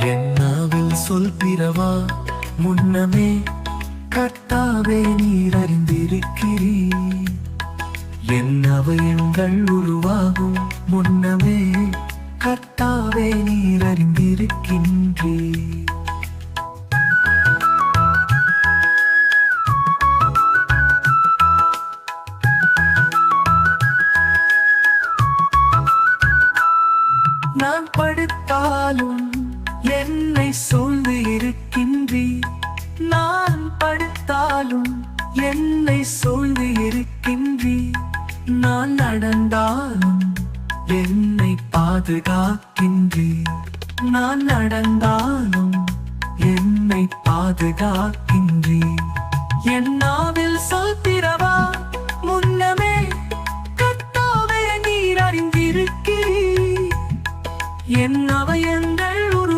என்னாவில் சொல் பிறவா? முன்னமே கட்டாவே நீர் அறிந்திருக்கிறீ என்னவை எங்கள் உருவாகும். முன்னமே கர்த்தாவே நீர் அறிந்திருக்கின்றீர் நான் படுத்தாலும் சூழ்ந்து இருக்கின்றீர் நான் படுத்தாலும் என்னை சூழ்ந்து இருக்கின்றீர் நான் நடந்தாலும் என்னை பாதுகாக்கின்றி. நான் நடந்தாலும் என்னை பாதுகாக்கின்றி. என்னாவில் சாத்திரவா? முன்னமே கத்தாவே நீர் அறிந்திருக்கிறீர். என் உரு